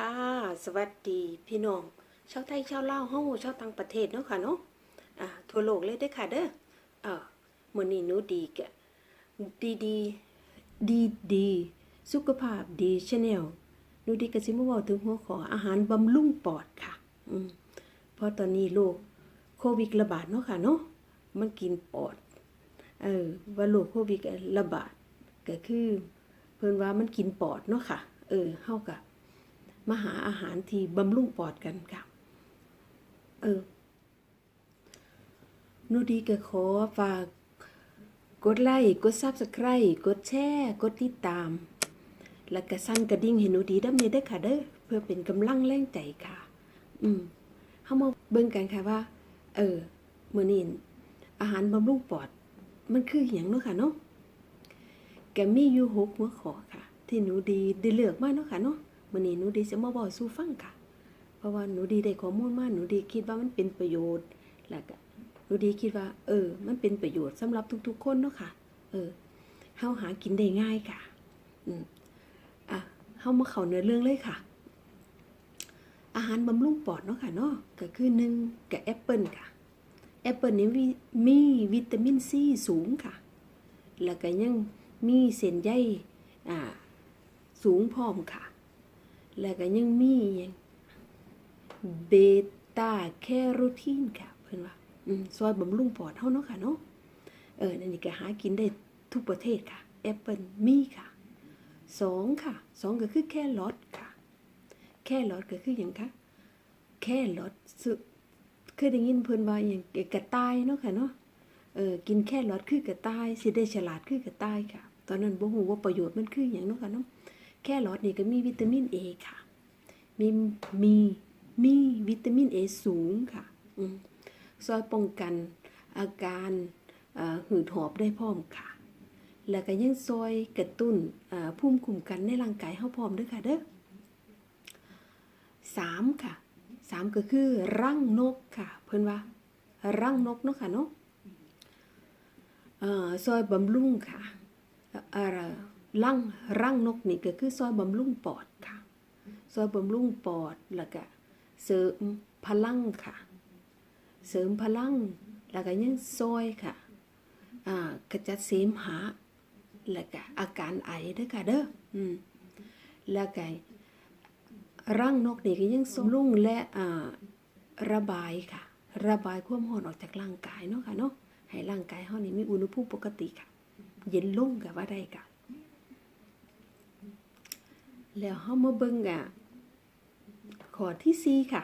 ค่ะ สวัสดีพี่น้องชาวไทยชาวลาวเฮาชาวต่างประเทศเนาะค่ะเนาะอ่าทั่วโลกเลยเด้อค่ะเด้อเออมื้อนี้หนูดีกะดีดีดีดีสุขภาพดีชาแนลหนูดีก็สิมาเว้าถึงหัวข้ออาหารบำรุงปอดค่ะอืมเพราะตอนนี้โรคโควิดระบาดเนาะค่ะเนาะมันกินปอดเออว่าโรคโควิดระบาดก็คือ เพิ่นว่ามันกินปอดเนาะค่ะ เออเฮาก็ มาหาอาหารที่บำรุงปอดกันค่ะ เออนูดีก็ขอฝาก กดไลค์กด Subscribe กดแชร์กดติดตาม แล้วก็สั่นกระดิ่งให้หนูดีดำเนินเด้อค่ะเด้อเพื่อเป็นกำลังแรงใจค่ะ อืมเฮามาเบิ่งกันค่ะว่า เออมื้อนี้อาหารบำรุงปอด มันคือหยังเนาะค่ะเนาะแกมีอยู่หกหัวข้อค่ะ ที่หนูดีได้เลือกมาเนาะค่ะเนาะ มื้อนี้หนูดีจะมาบอกสู่ฟังค่ะ เพราะว่าหนูดีได้ข้อมูลมาหนูดีคิดว่ามันเป็นประโยชน์แล้วก็หนูดีคิดว่า เออ มันเป็นประโยชน์สำหรับทุก ๆ คนเนาะค่ะ เออเฮาหากินได้ง่ายค่ะ อืมอะเฮามาเข้าเนื้อเรื่องเลยค่ะ อาหารบำรุงปอดเนาะค่ะเนาะก็คือหนึ่งกับแอปเปิลค่ะแอปเปิลนี่มีมีวิตามินซีสูงค่ะ แล้วก็ยังมีเส้นใยอ่าสูงพร้อมค่ะ แล้วก็ยังมีหยังเบต้าแคโรทีนค่ะเพิ่นว่าอืมซอยบำรุงปอดเฮาเนาะค่ะเนาะเออนั่นนี่ก็หากินได้ทุกประเทศค่ะแอปเปิลมีค่ะสองค่ะสองก็คือแครอทค่ะ แครอทก็คือหยังคะแครอทสุเคยได้ยินเพิ่นว่าหยังกระต่ายเนาะค่ะเนาะเออกินแค่รอดคือกระต่ายสิได้ฉลาดคือกระต่ายค่ะ ตอนนั้นบ่ฮู้ว่าประโยชน์มันคือหยังเนาะค่ะเนาะ แค่รอดนี่ก็มีวิตามิน A ค่ะ มีมีมีวิตามิน A สูงค่ะอืมซอยป้องกันอาการหืดหอบได้พร้อมค่ะ แล้วก็ยังซอยกระตุ้นภูมิคุ้มกันในร่างกายเฮาพร้อมด้อค่ะเด้อสามค่ะสามก็คือรังนกค่ะ เพิ่นว่า รังนกเนาะค่ะเนาะเอ่อซอยบำรุงค่ะเอ่อ ร่างร่างนกนี่ก็คือซอยบำรุงปอดค่ะ ซอยบำรุงปอดแล้วก็เสริมพลังค่ะ เสริมพลังแล้วก็ยังซอยค่ะอ่ากระจัดเสมหะแล้วก็อาการไอเด้อค่ะเด้ออืมแล้วก็ร่างนกนี่ก็ยังสมรุ่งและอ่าระบายค่ะ ระบายความร้อนออกจากร่างกายเนาะค่ะเนาะให้ร่างกายเฮานี่มีอุณหภูมิปกติค่ะ เย็นลงก็ว่าได้ค่ะ แล้วเฮามาเบิ่งอะข้อที่สี่ค่ะ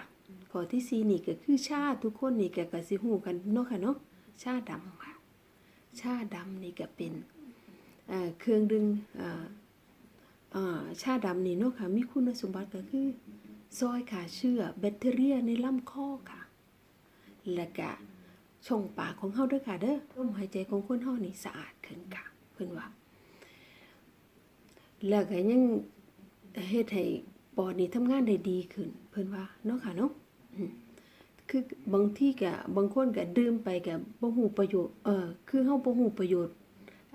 ข้อที่สี่นี่ก็คือชาทุกคนนี่ก็ก็สิฮู้กันเนาะค่ะเนาะชาดำค่ะ ชาดำนี่ก็เป็นเครื่องดึงชาดำนี่เนาะค่ะมีคุณสมบัติก็คือซอยขาเชื้อแบคทีเรียในลำคอค่ะ และก็ช่องปากของเฮาเด้อค่ะเด้อลมหายใจของคนเฮานี่สะอาดขึ้นค่ะเพิ่นว่าแล้วก็ยัง เฮ็ดให้ปอดนี่ทำงานได้ดีขึ้น เพิ่นว่าเนาะค่ะเนาะคือบางที่ก็บางคนก็ดื่มไปก็บ่ฮู้ประโยชน์เออคือเฮาบ่ฮู้ประโยชน์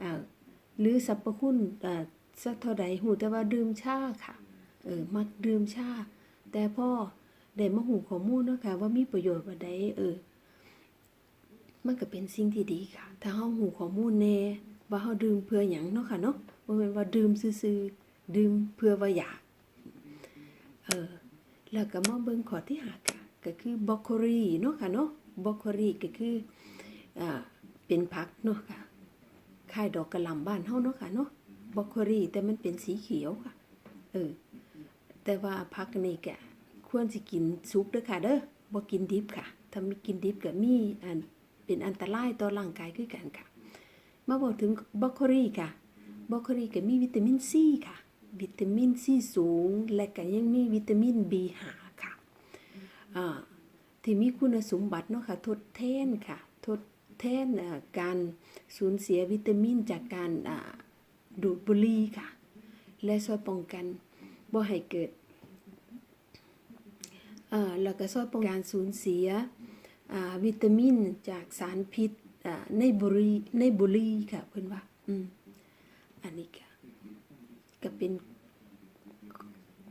อ่าหรือสรรพคุณอ่าสักเท่าใดฮู้แต่ว่าดื่มชาค่ะเออมักดื่มชาแต่พอได้มาฮู้ข้อมูลเนาะค่ะว่ามีประโยชน์ว่าใดเออมันก็เป็นสิ่งที่ดีค่ะ ถ้าเฮาหูข้อมูลแน่ว่าเฮาดื่มเพื่อหยังเนาะค่ะเนาะบ่แม่นว่าดื่มซื่อๆ ดื่มเพื่อว่าอยาก เออ แล้วก็มาเบิ่งข้อที่5ค่ะ ก็คือบรอกโคลีเนาะค่ะเนาะบรอกโคลีก็คืออ่าเป็นผักเนาะค่ะคล้ายดอกกระหล่ำบ้านเฮาเนาะค่ะเนาะบรอกโคลีแต่มันเป็นสีเขียวค่ะ เออ แต่ว่าผักนี่ก็ควรสิกินสุกเด้อค่ะเด้อบ่กินดิบค่ะ ถ้ามีกินดิบก็มีอันเป็นอันตรายต่อร่างกายคือกันค่ะ มาบอกถึงบรอกโคลีค่ะบรอกโคลีก็มีวิตามินซีค่ะ วิตามินซีสูง และก็ยังมีวิตามิน B5 ค่ะอ่าที่มีคุณสมบัติเนาะค่ะทดแทนค่ะทดแทนอ่าการสูญเสียวิตามินจากการอ่าดูดบุหรี่ค่ะ และช่วยป้องกันบ่ให้เกิดเอ่อแล้วก็ช่วยป้องกันการสูญเสียอ่าวิตามินจากสารพิษอ่าในบุหรีในบุหรีค่ะเพื่อนว่า อืมอันนี้ค่ะ ก็เป็น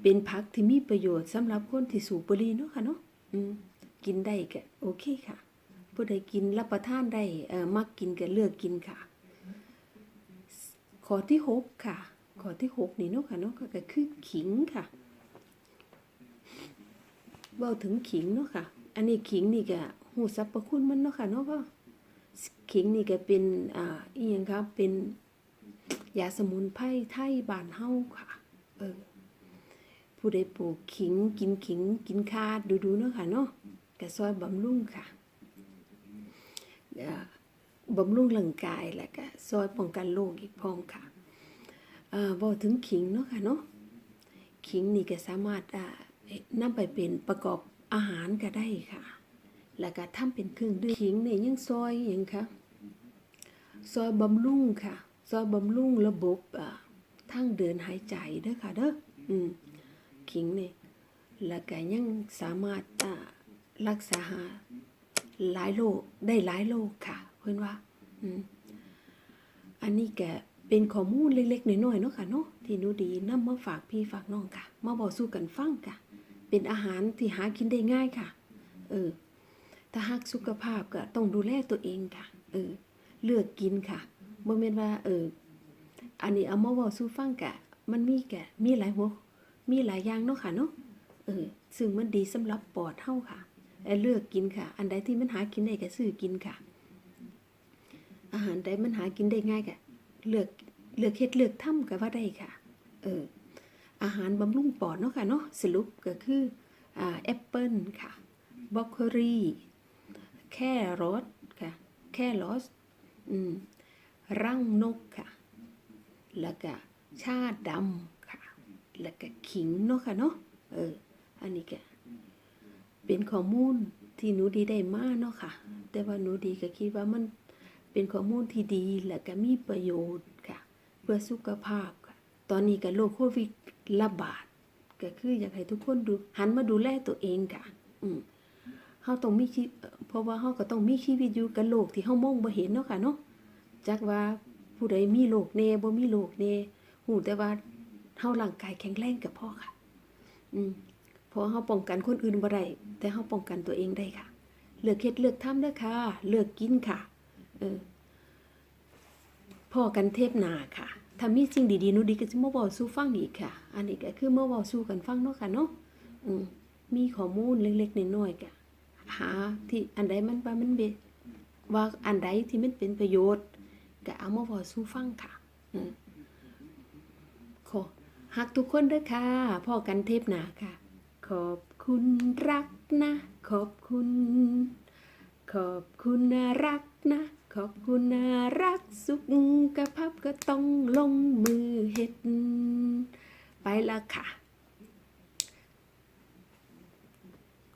เป็นผักที่มีประโยชน์สำหรับคนที่สูบบุหรี่เนาะค่ะเนาะกินได้ก็โอเคค่ะ ผู้ใดกินรับประทานได้มักกินก็เลือกกินค่ะ ข้อที่หกค่ะ ข้อที่หกนี่เนาะค่ะเนาะก็คือขิงค่ะเว้าถึงขิงเนาะค่ะ อันนี้ขิงนี่ก็หูสรรพคุณมันเนาะค่ะเนาะว่าขิงนี่ก็เป็นอ่าอีหยังครับเป็น ยาสมุนไพรไทยบานเฮาค่ะ เออ ผู้ใดปลูกขิงกินขิง กินคาดดูๆเนาะค่ะเนาะก็ซอยบำรุงค่ะเอ่อบำรุงร่างกายแล้วก็ซอยป้องกันโรคอีกพร้อมค่ะอ่อบอกถึงขิงเนาะค่ะเนาะขิงนี่ก็สามารถอ่านำไปเป็นประกอบอาหารก็ได้ค่ะ แล้วก็ทำเป็นเครื่องดื่มขิงเนี่ยยังซอยอหยังค่ะซอยบำรุงค่ะ ซอยบำรุงระบบอ่าทางเดินหายใจเด้อค่ะเด้ออืมขิงนี่แล้วก็ยังสามารถอ่ารักษาหลายโรคได้หลายโรคค่ะ เพื่อนว่า อืมอันนี้แกเป็นข้อมูลเล็กๆน้อยๆเนาะค่ะเนาะที่นูดีนำมาฝากพี่ฝากน้องค่ะ มาบอกสู้กันฟังค่ะ เป็นอาหารที่หากินได้ง่ายค่ะ เออ ถ้าหักสุขภาพก็ต้องดูแลตัวเองค่ะ เออ เลือกกินค่ะ บ่แม่นว่า เออ อันนี้เอามาเว้าสู่ฟังกะ มันมีกะ มีหลายหัว มีหลายอย่างเนาะค่ะเนาะ เออ ซึ่งมันดีสำหรับปอดเฮาค่ะไอ้เลือกกินค่ะ อันใดที่มันหากินได้ก็ซื้อกินค่ะ อาหารใดมันหากินได้ง่ายก็เลือกเลือกเฮ็ดเลือกทำก็ว่าได้ค่ะ เออ อาหารบำรุงปอดเนาะค่ะเนาะ สรุปก็คืออ่าแอปเปิลค่ะบรอกโคลีแครอทค่ะ แครอทอืม รังนกค่ะ แล้วก็ชาดำค่ะ แล้วก็ขิงเนาะค่ะเนาะ เออ อันนี้ก็เป็นข้อมูลที่หนูดีได้มากเนาะค่ะ แต่ว่าหนูดีก็คิดว่ามันเป็นข้อมูลที่ดีและก็มีประโยชน์ค่ะ เพื่อสุขภาพค่ะ ตอนนี้ก็โรคโควิดระบาด ก็คืออยากให้ทุกคนดูหันมาดูแลตัวเองค่ะ อืมเฮาต้องมีชีเอ่อเพราะว่าเฮาก็ต้องมีชีวิตอยู่กับโลกที่เฮามองบ่เห็นเนาะค่ะเนาะ จักว่าผู้ใดมีโรคแน่บ่มีโรคแน่หูแต่ว่าเฮาร่างกายแข็งแรงกับพ่อค่ะ อืมเพราะเฮาป้องกันคนอื่นบ่ได้แต่เฮาป้องกันตัวเองได้ค่ะ เลือกเฮ็ดเลือกทำเด้อค่ะ เลือกกินค่ะ เออพ่อกันเทปหน้าค่ะถ้ามีสิ่งดีๆนูดีก็สิมาเว้าสู่ฟังอีกค่ะ อันนี้ก็คือมาเว้าสู่กันฟังเนาะค่ะเนาะอืมมีข้อมูลเล็กๆน้อยๆก็หาที่อันใดมันว่ามันเบว่าอันใดที่มันเป็นประโยชน์ ก็เอามาเว้าสู่ฟังค่ะอขอฮักทุกคนด้อค่ะพ่อกันเทปหนาค่ะ ขอบคุณรักนะ ขอบคุณ ขอบคุณนะรักนะ ขอบคุณนะรักสุขกระพับก็ต้องลงมือเฮ็ด ไปละค่ะ